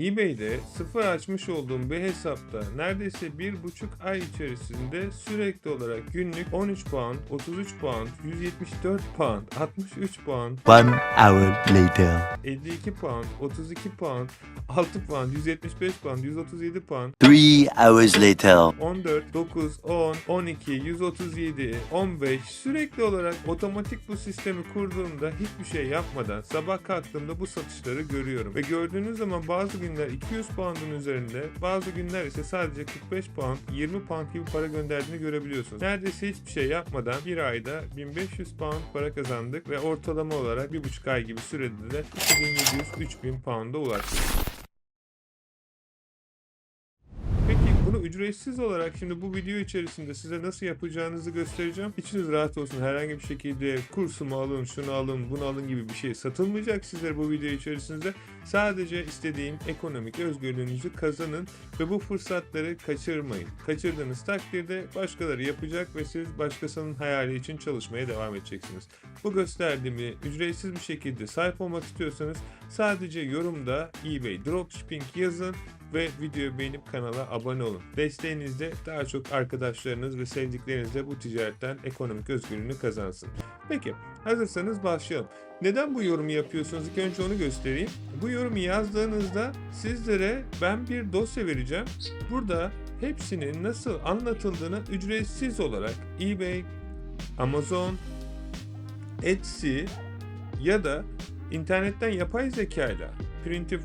eBay'de sıfır açmış olduğum bir hesapta neredeyse bir buçuk ay içerisinde sürekli olarak günlük 13 pound, 33 pound, 174 pound, 63 pound, One hour later. 52 pound, 32 pound, 6 pound, 175 pound, 137 pound, Three hours later. 14, 9, 10, 12, 137, 15 sürekli olarak otomatik bu sistemi kurduğumda hiçbir şey yapmadan sabah kalktığımda bu satışları görüyorum. Ve gördüğünüz zaman bazı günler 200 pound'un üzerinde bazı günler ise sadece 45 pound, 20 pound gibi para gönderdiğini görebiliyorsunuz. Neredeyse hiçbir şey yapmadan bir ayda 1500 pound para kazandık ve ortalama olarak bir buçuk ay gibi sürede de 2700-3000 pound'a ulaştık. Peki bunu ücretsiz olarak şimdi bu video içerisinde size nasıl yapacağınızı göstereceğim. İçiniz rahat olsun. Herhangi bir şekilde kursumu alın, şunu alın, bunu alın gibi bir şey satılmayacak sizlere bu video içerisinde. Sadece istediğim ekonomik özgürlüğünüzü kazanın ve bu fırsatları kaçırmayın. Kaçırdığınız takdirde başkaları yapacak ve siz başkasının hayali için çalışmaya devam edeceksiniz. Bu gösterdiğimi ücretsiz bir şekilde sahip olmak istiyorsanız sadece yorumda eBay Dropshipping yazın ve videoyu beğenip kanala abone olun. Desteğinizle daha çok arkadaşlarınız ve sevdiklerinizle bu ticaretten ekonomik özgürlüğünü kazansın. Peki hazırsanız başlayalım. Neden bu yorumu yapıyorsunuz? İlk önce onu göstereyim. Bu yorumu yazdığınızda sizlere ben bir dosya vereceğim. Burada hepsinin nasıl anlatıldığını ücretsiz olarak eBay, Amazon, Etsy ya da internetten yapay zekayla print, e,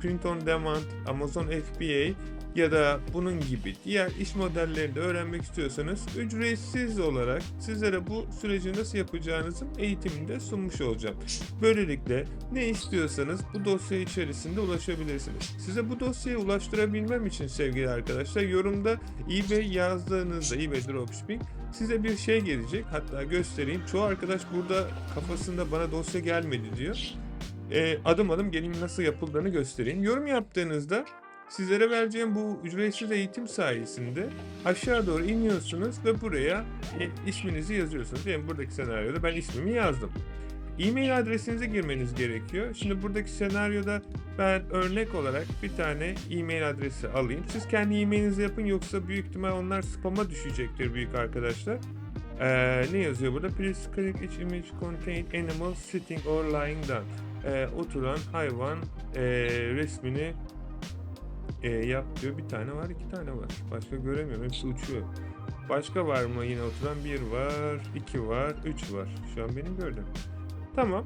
print on demand, Amazon FBA ya da bunun gibi diğer iş modellerini de öğrenmek istiyorsanız ücretsiz olarak sizlere bu süreci nasıl yapacağınızın eğitimini de sunmuş olacağım. Böylelikle ne istiyorsanız bu dosya içerisinde ulaşabilirsiniz. Size bu dosyayı ulaştırabilmem için sevgili arkadaşlar yorumda eBay yazdığınızda eBay Dropshipping size bir şey gelecek. Hatta göstereyim. Çoğu arkadaş burada kafasında bana dosya gelmedi diyor. Ee, adım adım gelin nasıl yapıldığını göstereyim. Yorum yaptığınızda sizlere vereceğim bu ücretsiz eğitim sayesinde aşağı doğru iniyorsunuz ve buraya e, isminizi yazıyorsunuz. Yani buradaki senaryoda ben ismimi yazdım. E-mail adresinizi girmeniz gerekiyor. Şimdi buradaki senaryoda ben örnek olarak bir tane e-mail adresi alayım. Siz kendi e-mailinizi yapın yoksa büyük ihtimal onlar spama düşecektir büyük arkadaşlar. Ee, ne yazıyor burada? Please click each image contain animal sitting or lying down. Ee, oturan hayvan ee, resmini ee, yap diyor. Bir tane var, iki tane var. Başka göremiyorum. Hepsi uçuyor. Başka var mı yine oturan? Bir var, iki var, üç var. Şu an benim gördüğüm. Tamam.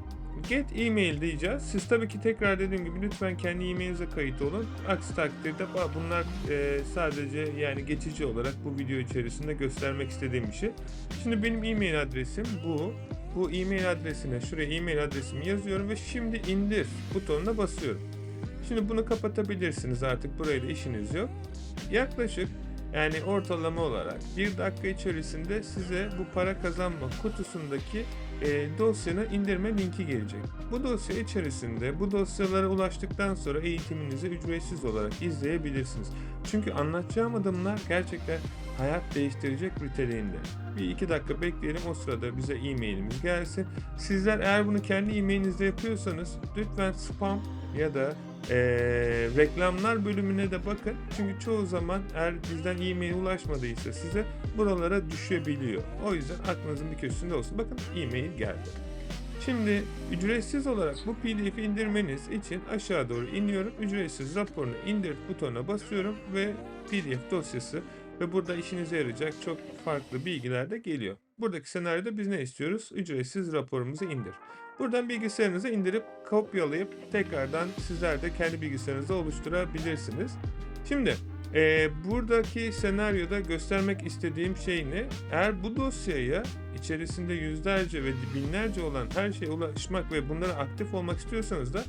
Get email diyeceğiz. Siz tabii ki tekrar dediğim gibi lütfen kendi e-mailinize kayıt olun. Aksi takdirde bunlar e, sadece yani geçici olarak bu video içerisinde göstermek istediğim bir şey. Şimdi benim e-mail adresim bu. Bu e-mail adresine şuraya e-mail adresimi yazıyorum ve şimdi indir butonuna basıyorum. Şimdi bunu kapatabilirsiniz artık burayla işiniz yok. Yaklaşık yani ortalama olarak bir dakika içerisinde size bu para kazanma kutusundaki e, dosyanı indirme linki gelecek. Bu dosya içerisinde bu dosyalara ulaştıktan sonra eğitiminizi ücretsiz olarak izleyebilirsiniz. Çünkü anlatacağım adımlar gerçekten hayat değiştirecek niteliğinde. Bir iki dakika bekleyelim o sırada bize e-mailimiz gelsin. Sizler eğer bunu kendi e-mailinizde yapıyorsanız lütfen spam ya da eee, reklamlar bölümüne de bakın. Çünkü çoğu zaman eğer bizden e-mail ulaşmadıysa size buralara düşebiliyor. O yüzden aklınızın bir köşesinde olsun. Bakın e-mail geldi. Şimdi ücretsiz olarak bu pdf'i indirmeniz için aşağı doğru iniyorum. Ücretsiz raporunu indir butonuna basıyorum ve pdf dosyası ve burada işinize yarayacak çok farklı bilgiler de geliyor. Buradaki senaryoda biz ne istiyoruz? Ücretsiz raporumuzu indir. Buradan bilgisayarınıza indirip kopyalayıp tekrardan sizler de kendi bilgisayarınızda oluşturabilirsiniz. Şimdi eee, buradaki senaryoda göstermek istediğim şey ne? Eğer bu dosyaya içerisinde yüzlerce ve binlerce olan her şeye ulaşmak ve bunlara aktif olmak istiyorsanız da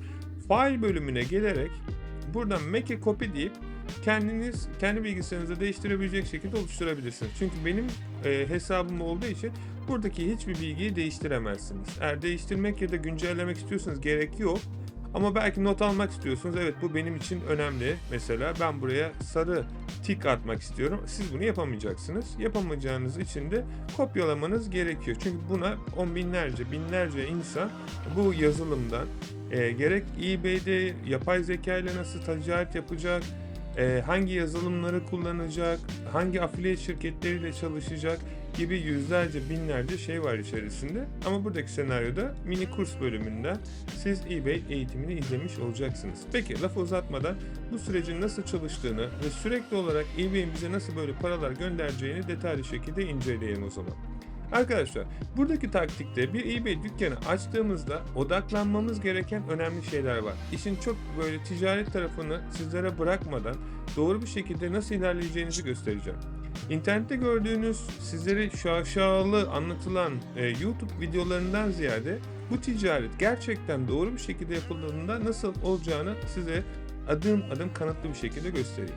file bölümüne gelerek buradan make a copy deyip kendiniz kendi bilgisayarınızda değiştirebilecek şekilde oluşturabilirsiniz. Çünkü benim e, hesabım olduğu için buradaki hiçbir bilgiyi değiştiremezsiniz. Eğer değiştirmek ya da güncellemek istiyorsanız gerek yok. Ama belki not almak istiyorsunuz. Evet bu benim için önemli. Mesela ben buraya sarı tik atmak istiyorum. Siz bunu yapamayacaksınız. Yapamayacağınız için de kopyalamanız gerekiyor. Çünkü buna on binlerce, binlerce insan bu yazılımdan e, gerek eBay'de yapay zeka ile nasıl ticaret yapacak, e, hangi yazılımları kullanacak, hangi affiliate şirketleriyle çalışacak gibi yüzlerce binlerce şey var içerisinde. Ama buradaki senaryoda mini kurs bölümünden siz eBay eğitimini izlemiş olacaksınız. Peki lafı uzatmadan bu sürecin nasıl çalıştığını ve sürekli olarak eBay'in bize nasıl böyle paralar göndereceğini detaylı şekilde inceleyelim o zaman. Arkadaşlar buradaki taktikte bir eBay dükkanı açtığımızda odaklanmamız gereken önemli şeyler var. İşin çok böyle ticaret tarafını sizlere bırakmadan doğru bir şekilde nasıl ilerleyeceğinizi göstereceğim. İnternette gördüğünüz sizlere şaşalı anlatılan e, YouTube videolarından ziyade bu ticaret gerçekten doğru bir şekilde yapıldığında nasıl olacağını size adım adım kanıtlı bir şekilde göstereyim.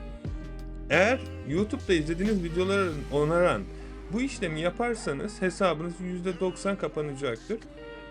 Eğer YouTube'da izlediğiniz videoları onaran bu işlemi yaparsanız hesabınız %90 kapanacaktır.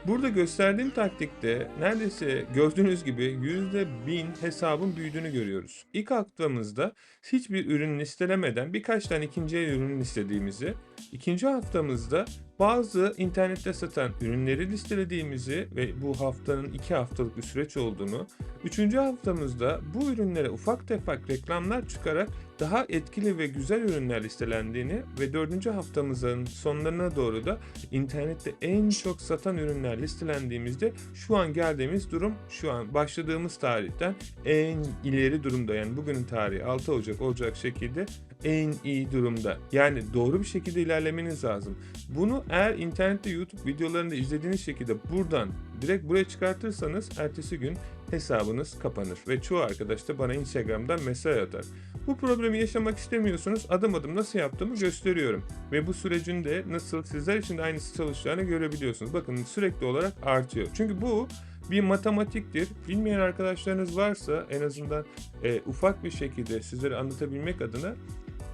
Burada gösterdiğim taktikte neredeyse gördüğünüz gibi %1000 hesabın büyüdüğünü görüyoruz. İlk haftamızda hiçbir ürün listelemeden birkaç tane ikinci el ürün listediğimizi, ikinci haftamızda bazı internette satan ürünleri listelediğimizi ve bu haftanın iki haftalık bir süreç olduğunu, üçüncü haftamızda bu ürünlere ufak tefek reklamlar çıkarak daha etkili ve güzel ürünler listelendiğini ve dördüncü haftamızın sonlarına doğru da internette en çok satan ürünler listelendiğimizde şu an geldiğimiz durum şu an başladığımız tarihten en ileri durumda. Yani bugünün tarihi 6 Ocak olacak şekilde en iyi durumda. Yani doğru bir şekilde ilerlemeniz lazım. Bunu eğer internette YouTube videolarında izlediğiniz şekilde buradan direkt buraya çıkartırsanız ertesi gün hesabınız kapanır ve çoğu arkadaş da bana Instagram'dan mesaj atar. Bu problemi yaşamak istemiyorsunuz. Adım adım nasıl yaptığımı gösteriyorum. Ve bu sürecin de nasıl sizler için de aynısı çalışacağını görebiliyorsunuz. Bakın sürekli olarak artıyor. Çünkü bu bir matematiktir. Bilmeyen arkadaşlarınız varsa en azından e, ufak bir şekilde sizlere anlatabilmek adına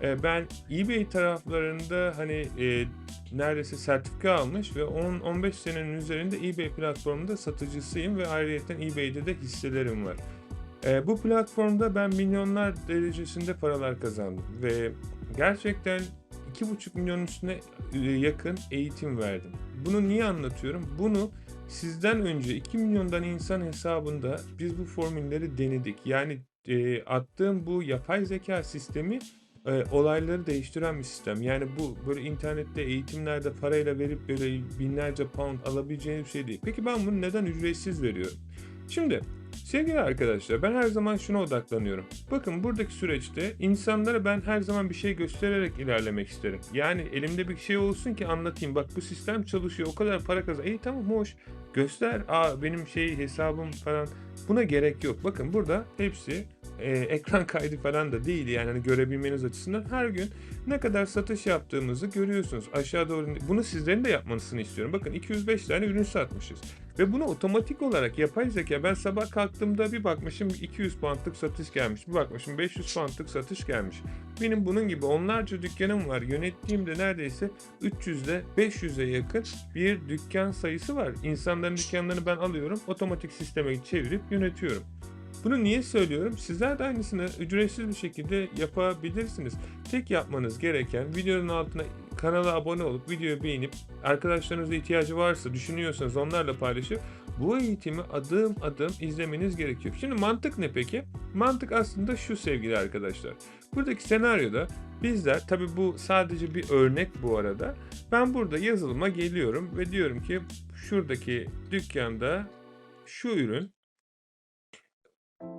e, ben eBay taraflarında hani e, neredeyse sertifika almış ve 10-15 senenin üzerinde eBay platformunda satıcısıyım ve ayrıca eBay'de de hisselerim var. E, bu platformda ben milyonlar derecesinde paralar kazandım ve gerçekten 2,5 milyon üstüne e, yakın eğitim verdim. Bunu niye anlatıyorum? Bunu sizden önce 2 milyondan insan hesabında biz bu formülleri denedik. Yani e, attığım bu yapay zeka sistemi e, olayları değiştiren bir sistem. Yani bu böyle internette eğitimlerde parayla verip böyle binlerce pound alabileceğiniz bir şey değil. Peki ben bunu neden ücretsiz veriyorum? Şimdi sevgili arkadaşlar ben her zaman şuna odaklanıyorum. Bakın buradaki süreçte insanlara ben her zaman bir şey göstererek ilerlemek isterim. Yani elimde bir şey olsun ki anlatayım. Bak bu sistem çalışıyor o kadar para kazan. İyi tamam hoş göster. Aa benim şey hesabım falan. Buna gerek yok. Bakın burada hepsi e, ekran kaydı falan da değil yani hani görebilmeniz açısından her gün ne kadar satış yaptığımızı görüyorsunuz. Aşağı doğru bunu sizlerin de yapmanızını istiyorum. Bakın 205 tane ürün satmışız. Ve bunu otomatik olarak yapay zeka ben sabah kalktığımda bir bakmışım 200 poundlık satış gelmiş. Bir bakmışım 500 poundlık satış gelmiş. Benim bunun gibi onlarca dükkanım var. Yönettiğimde neredeyse 300 ile 500'e yakın bir dükkan sayısı var. İnsanların dükkanlarını ben alıyorum. Otomatik sisteme çevirip yönetiyorum. Bunu niye söylüyorum? Sizler de aynısını ücretsiz bir şekilde yapabilirsiniz. Tek yapmanız gereken videonun altına kanala abone olup videoyu beğenip arkadaşlarınıza ihtiyacı varsa düşünüyorsanız onlarla paylaşıp bu eğitimi adım adım izlemeniz gerekiyor. Şimdi mantık ne peki? Mantık aslında şu sevgili arkadaşlar. Buradaki senaryoda bizler tabi bu sadece bir örnek bu arada. Ben burada yazılıma geliyorum ve diyorum ki şuradaki dükkanda şu ürün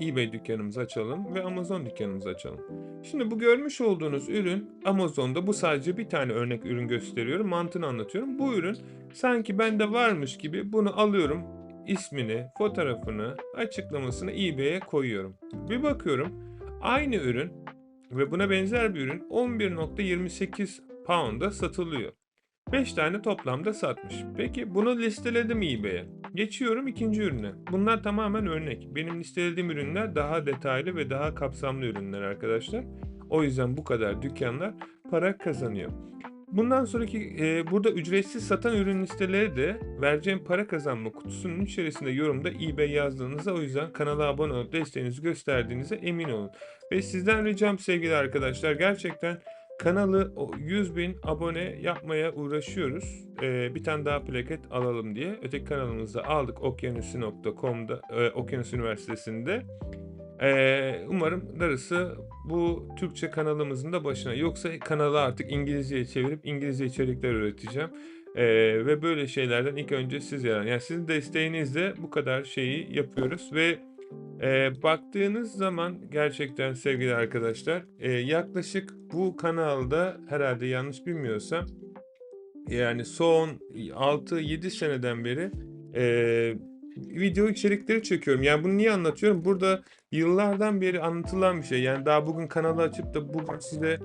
eBay dükkanımızı açalım ve Amazon dükkanımızı açalım. Şimdi bu görmüş olduğunuz ürün Amazon'da bu sadece bir tane örnek ürün gösteriyorum. Mantığını anlatıyorum. Bu ürün sanki bende varmış gibi bunu alıyorum. ismini, fotoğrafını, açıklamasını eBay'e koyuyorum. Bir bakıyorum aynı ürün ve buna benzer bir ürün 11.28 pound'a satılıyor. 5 tane toplamda satmış. Peki bunu listeledim eBay'e. Geçiyorum ikinci ürüne. Bunlar tamamen örnek. Benim listelediğim ürünler daha detaylı ve daha kapsamlı ürünler arkadaşlar. O yüzden bu kadar dükkanlar para kazanıyor. Bundan sonraki e, burada ücretsiz satan ürün listeleri de vereceğim para kazanma kutusunun içerisinde yorumda eBay yazdığınızda o yüzden kanala abone olup desteğinizi gösterdiğinize emin olun. Ve sizden ricam sevgili arkadaşlar gerçekten kanalı o 100 bin abone yapmaya uğraşıyoruz. E, bir tane daha plaket alalım diye. Öteki kanalımızda aldık okyanusi.com'da, e, Okyanus Üniversitesi'nde. Ee, umarım darısı bu Türkçe kanalımızın da başına. Yoksa kanalı artık İngilizceye çevirip İngilizce içerikler üreteceğim. Ee, ve böyle şeylerden ilk önce siz yaran. Yani sizin desteğinizle bu kadar şeyi yapıyoruz ve e, baktığınız zaman gerçekten sevgili arkadaşlar e, yaklaşık bu kanalda herhalde yanlış bilmiyorsam yani son 6-7 seneden beri e, video içerikleri çekiyorum. Yani bunu niye anlatıyorum? Burada yıllardan beri anlatılan bir şey. Yani daha bugün kanalı açıp da bugün size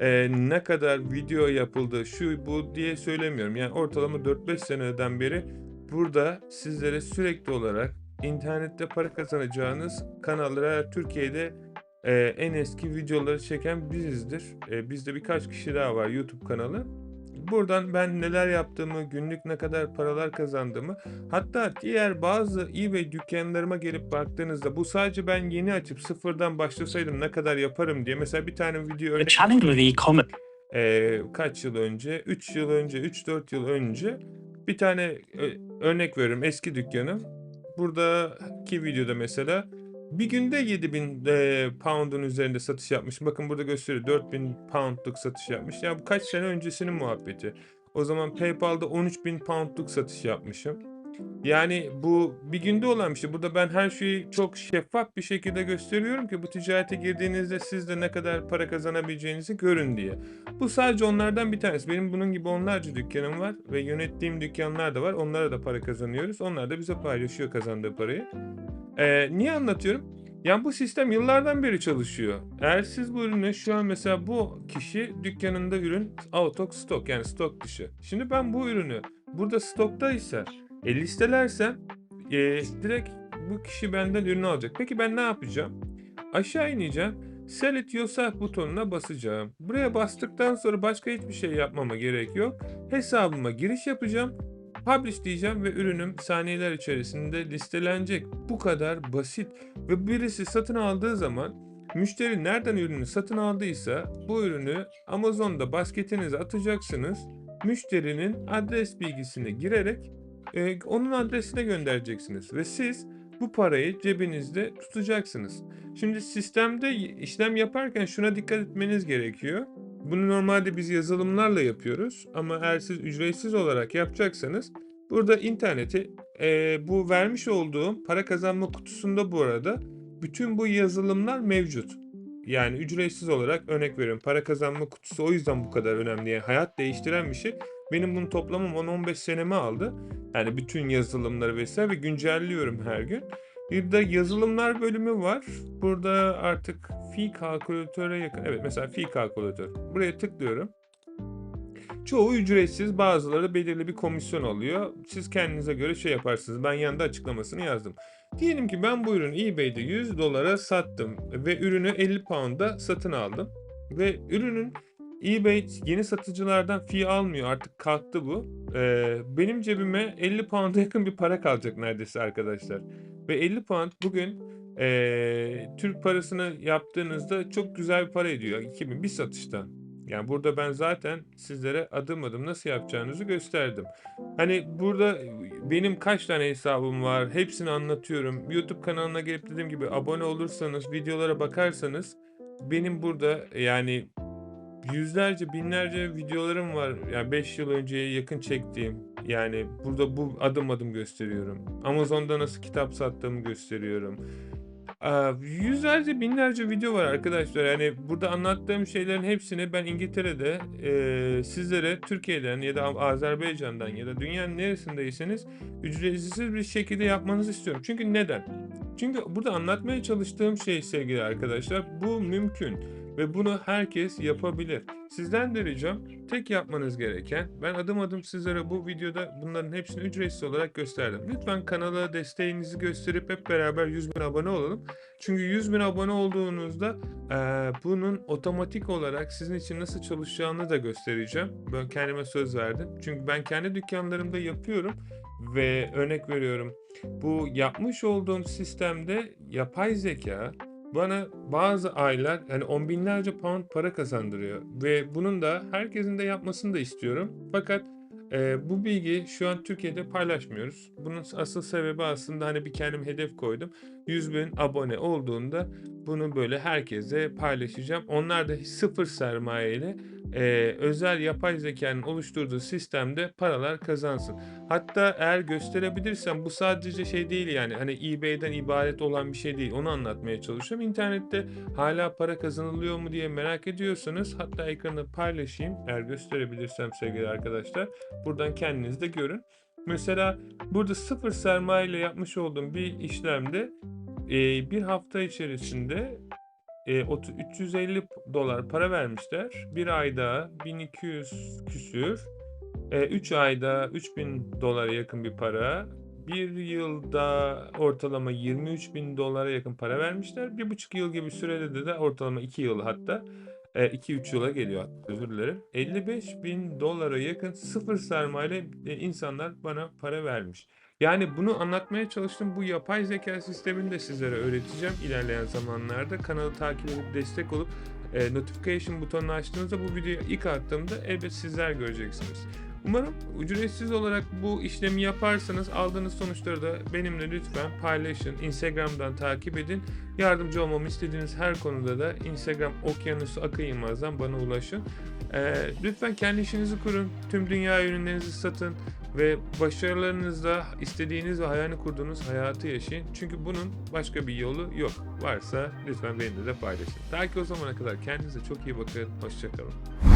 e, ne kadar video yapıldı, şu bu diye söylemiyorum. Yani ortalama 4-5 seneden beri burada sizlere sürekli olarak internette para kazanacağınız kanallara Türkiye'de e, en eski videoları çeken bizizdir. E, bizde birkaç kişi daha var YouTube kanalı. Buradan ben neler yaptığımı, günlük ne kadar paralar kazandığımı, hatta diğer bazı eBay dükkanlarıma gelip baktığınızda bu sadece ben yeni açıp sıfırdan başlasaydım ne kadar yaparım diye mesela bir tane video örnek challenge with e-commerce Eee, kaç yıl önce? 3 yıl önce, 3-4 yıl önce bir tane ö- örnek veriyorum eski dükkanım. Buradaki videoda mesela bir günde 7000 eee, pound'un üzerinde satış yapmış. Bakın burada gösteriyor 4000 pound'luk satış yapmış. Ya bu kaç sene öncesinin muhabbeti. O zaman PayPal'da 13.000 pound'luk satış yapmışım. Yani bu bir günde olan bir şey. Burada ben her şeyi çok şeffaf bir şekilde gösteriyorum ki bu ticarete girdiğinizde siz de ne kadar para kazanabileceğinizi görün diye. Bu sadece onlardan bir tanesi. Benim bunun gibi onlarca dükkanım var ve yönettiğim dükkanlar da var. Onlara da para kazanıyoruz. Onlar da bize paylaşıyor kazandığı parayı. Ee, niye anlatıyorum? Yani bu sistem yıllardan beri çalışıyor. Eğer siz bu ürünü şu an mesela bu kişi dükkanında ürün out of stock yani stok dışı. Şimdi ben bu ürünü burada stoktaysa e, listelersem e, direkt bu kişi benden ürünü alacak. Peki ben ne yapacağım? Aşağı ineceğim. Sell it yourself butonuna basacağım. Buraya bastıktan sonra başka hiçbir şey yapmama gerek yok. Hesabıma giriş yapacağım. Publish diyeceğim ve ürünüm saniyeler içerisinde listelenecek. Bu kadar basit. Ve birisi satın aldığı zaman müşteri nereden ürünü satın aldıysa bu ürünü Amazon'da basketinize atacaksınız. Müşterinin adres bilgisini girerek e, onun adresine göndereceksiniz ve siz bu parayı cebinizde tutacaksınız. Şimdi sistemde işlem yaparken şuna dikkat etmeniz gerekiyor. Bunu normalde biz yazılımlarla yapıyoruz ama eğer siz ücretsiz olarak yapacaksanız burada interneti e, bu vermiş olduğum para kazanma kutusunda bu arada bütün bu yazılımlar mevcut. Yani ücretsiz olarak örnek veriyorum. Para kazanma kutusu o yüzden bu kadar önemli. Yani hayat değiştiren bir şey. Benim bunun toplamım 10-15 senemi aldı. Yani bütün yazılımları vesaire ve güncelliyorum her gün. Bir de yazılımlar bölümü var. Burada artık fi kalkülatöre yakın. Evet mesela fi kalkülatör. Buraya tıklıyorum. Çoğu ücretsiz, bazıları belirli bir komisyon alıyor. Siz kendinize göre şey yaparsınız. Ben yanında açıklamasını yazdım. Diyelim ki ben bu ürünü eBay'de 100 dolara sattım ve ürünü 50 pound'a satın aldım. Ve ürünün eBay yeni satıcılardan fee almıyor artık kalktı bu. Ee, benim cebime 50 pound'a yakın bir para kalacak neredeyse arkadaşlar. Ve 50 pound bugün ee, Türk parasını yaptığınızda çok güzel bir para ediyor. 2000 bir satıştan. Yani burada ben zaten sizlere adım adım nasıl yapacağınızı gösterdim. Hani burada benim kaç tane hesabım var hepsini anlatıyorum. YouTube kanalına gelip dediğim gibi abone olursanız videolara bakarsanız benim burada yani yüzlerce binlerce videolarım var. Yani 5 yıl önceye yakın çektiğim. Yani burada bu adım adım gösteriyorum. Amazon'da nasıl kitap sattığımı gösteriyorum. Yüzlerce binlerce video var arkadaşlar. Yani burada anlattığım şeylerin hepsini ben İngiltere'de e, sizlere Türkiye'den ya da Azerbaycan'dan ya da dünyanın neresindeyseniz ücretsiz bir şekilde yapmanızı istiyorum. Çünkü neden? Çünkü burada anlatmaya çalıştığım şey sevgili arkadaşlar bu mümkün. Ve bunu herkes yapabilir. Sizden de ricam tek yapmanız gereken ben adım adım sizlere bu videoda bunların hepsini ücretsiz olarak gösterdim. Lütfen kanala desteğinizi gösterip hep beraber 100 bin abone olalım. Çünkü 100 bin abone olduğunuzda eee, bunun otomatik olarak sizin için nasıl çalışacağını da göstereceğim. Ben kendime söz verdim. Çünkü ben kendi dükkanlarımda yapıyorum ve örnek veriyorum. Bu yapmış olduğum sistemde yapay zeka bana bazı aylar hani on binlerce pound para kazandırıyor ve bunun da herkesin de yapmasını da istiyorum. Fakat e, bu bilgi şu an Türkiye'de paylaşmıyoruz. Bunun asıl sebebi aslında hani bir kendim hedef koydum. 100 bin abone olduğunda bunu böyle herkese paylaşacağım. Onlar da sıfır sermayeyle e, özel yapay zekanın oluşturduğu sistemde paralar kazansın. Hatta eğer gösterebilirsem bu sadece şey değil yani hani eBay'den ibaret olan bir şey değil. Onu anlatmaya çalışıyorum. İnternette hala para kazanılıyor mu diye merak ediyorsanız hatta ekranı paylaşayım eğer gösterebilirsem sevgili arkadaşlar. Buradan kendiniz de görün. Mesela burada sıfır sermaye ile yapmış olduğum bir işlemde e, bir hafta içerisinde e, otu- 350 dolar para vermişler. Bir ayda 1200 küsür. 3 ayda 3000 dolara yakın bir para. Bir yılda ortalama 23 bin dolara yakın para vermişler. Bir buçuk yıl gibi sürede de, ortalama 2 yıl hatta 2-3 yıla geliyor hatta, özür dilerim. 55 bin dolara yakın sıfır sermayeyle e, insanlar bana para vermiş. Yani bunu anlatmaya çalıştım. Bu yapay zeka sistemini de sizlere öğreteceğim ilerleyen zamanlarda. Kanalı takip edip destek olup e, notification butonunu açtığınızda bu videoyu ilk attığımda elbet sizler göreceksiniz. Umarım ücretsiz olarak bu işlemi yaparsanız aldığınız sonuçları da benimle lütfen paylaşın. Instagram'dan takip edin. Yardımcı olmamı istediğiniz her konuda da Instagram Okyanusu Akın Yılmaz'dan bana ulaşın. Ee, lütfen kendi işinizi kurun. Tüm dünya ürünlerinizi satın ve başarılarınızda istediğiniz ve hayalini kurduğunuz hayatı yaşayın. Çünkü bunun başka bir yolu yok. Varsa lütfen benimle de paylaşın. Ta ki o zamana kadar kendinize çok iyi bakın. Hoşçakalın.